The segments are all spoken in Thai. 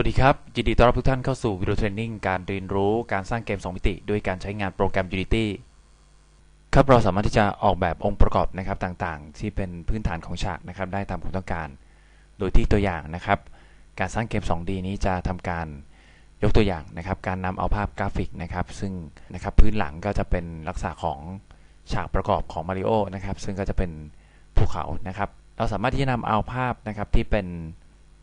วัสดีครับ ยินดีต้อนรับทุกท่านเข้าสู่วิดีโอเทรนนิ่งการเรียนรู้การสร้างเกม 2 มิติ ด้วยการใช้งานโปรแกรม Unity ครับเราสามารถที่จะออกแบบองค์ประกอบนะครับต่างๆ ที่เป็นพื้นฐานของฉากนะครับได้ตามความต้องการ โดยที่ตัวอย่างนะครับ การสร้างเกม 2D นี้จะทำการยกตัวอย่างนะครับ การนำเอาภาพกราฟิกนะครับ ซึ่งนะครับพื้นหลังก็จะเป็นลักษณะของฉากประกอบของมาริโอนะครับซึ่งก็จะเป็นภูเขานะครับ เราสามารถที่จะนำเอาภาพนะครับที่เป็น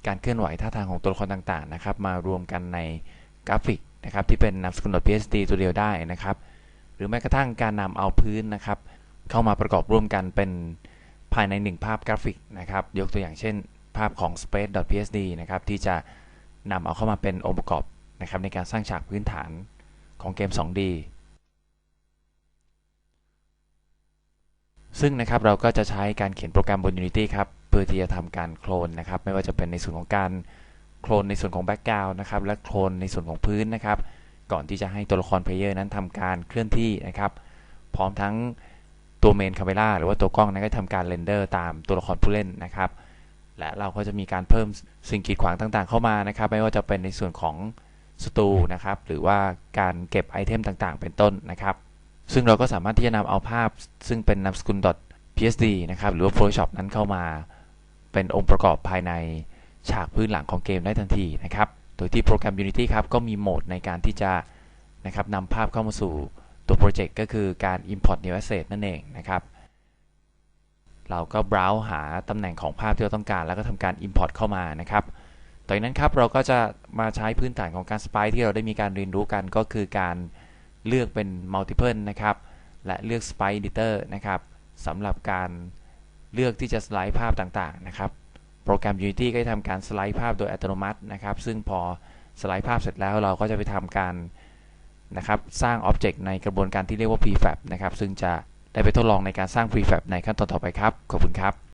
การเคลื่อนไหวท่าทางของตัวละครต่างๆนะครับ มารวมกันในกราฟิกนะครับที่เป็นนามสกุล .psd ตัวเดียวได้นะครับ หรือแม้กระทั่งการนำเอาพื้นนะครับ เข้ามาประกอบร่วมกันเป็นภายในหนึ่งภาพกราฟิกนะครับ ยกตัวอย่างเช่น ภาพของ space.psd นะครับที่จะนำเอาเข้ามาเป็นองค์ประกอบนะครับในการสร้างฉากพื้นฐานของเกม 2D ซึ่งนะครับเราก็จะใช้การเขียนโปรแกรมบน Unity ครับ พื่อที่จะทำการโคลนนะครับ ไม่ว่าจะเป็นในส่วนของการโคลนในส่วนของแบ็กกราวน์นะครับ และโคลนในส่วนของพื้นนะครับ ก่อนที่จะให้ตัวละครเพลเยอร์นั้นทำการเคลื่อนที่นะครับ พร้อมทั้งตัวเมนคาเมราหรือว่าตัวกล้องนั้นก็ทำการเรนเดอร์ตามตัวละครผู้เล่นนะครับ และเราก็จะมีการเพิ่มสิ่งกีดขวางต่างๆ เข้ามานะครับ ไม่ว่าจะเป็นในส่วนของสตูนะครับ หรือว่าการเก็บไอเทมต่างๆ เป็นต้นนะครับ ซึ่งเราก็สามารถที่จะนำเอาภาพซึ่งเป็นนามสกุล .psd นะครับ หรือว่า Photoshop นั้นเข้ามา เป็นองค์ประกอบภายในฉากพื้นหลังของเกมได้ทันทีนะครับ โดยที่โปรแกรม Unity ครับก็มีโหมดในการที่จะนะครับนำภาพเข้ามาสู่ตัวโปรเจกต์ก็คือการ import new asset นั่นเองนะครับ เราก็ browse หาตำแหน่งของภาพที่เราต้องการ แล้วก็ทำการ import เข้ามานะครับต่อจากนั้นครับเราก็จะมาใช้พื้นฐานของการ spline ที่เราได้มีการเรียนรู้กันก็คือการเลือกเป็น multiple นะครับ และเลือก spline editor นะครับสำหรับการ เลือกที่จะสไลด์ภาพต่างๆนะครับ โปรแกรม Unity ก็จะทำการสไลด์ภาพโดยอัตโนมัตินะครับ ซึ่งพอสไลด์ภาพเสร็จแล้วเราก็จะไปทำการนะครับสร้างอ็อบเจกต์ในกระบวนการที่เรียกว่า prefab นะครับ ซึ่งจะได้ไปทดลองในการสร้าง prefab ในขั้นตอนต่อไปครับ ขอบคุณครับ